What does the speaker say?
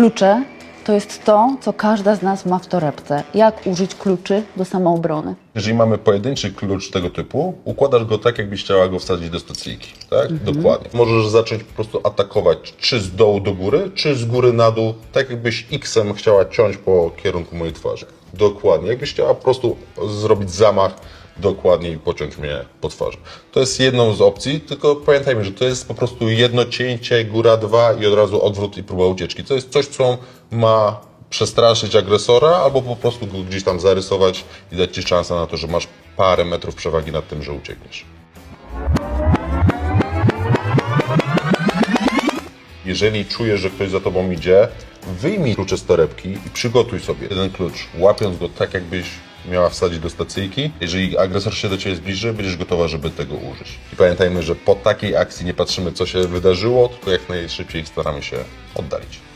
Klucze to jest to, co każda z nas ma w torebce. Jak użyć kluczy do samoobrony. Jeżeli mamy pojedynczy klucz tego typu, układasz go tak, jakbyś chciała go wsadzić do stacyjki. Tak? Dokładnie. Możesz zacząć po prostu atakować czy z dołu do góry, czy z góry na dół, tak jakbyś X-em chciała ciąć po kierunku mojej twarzy. Dokładnie. Jakbyś chciała po prostu zrobić zamach dokładnie i pociąć mnie po twarzy. To jest jedną z opcji, tylko pamiętajmy, że to jest po prostu jedno cięcie, góra dwa i od razu odwrót i próba ucieczki. To jest coś, co ma przestraszyć agresora, albo po prostu go gdzieś tam zarysować i dać ci szansę na to, że masz parę metrów przewagi nad tym, że uciekniesz. Jeżeli czujesz, że ktoś za tobą idzie, wyjmij klucze z torebki i przygotuj sobie jeden klucz, łapiąc go tak, jakbyś miała wsadzić do stacyjki. Jeżeli agresor się do ciebie zbliży, będziesz gotowa, żeby tego użyć. I pamiętajmy, że po takiej akcji nie patrzymy, co się wydarzyło, tylko jak najszybciej staramy się oddalić.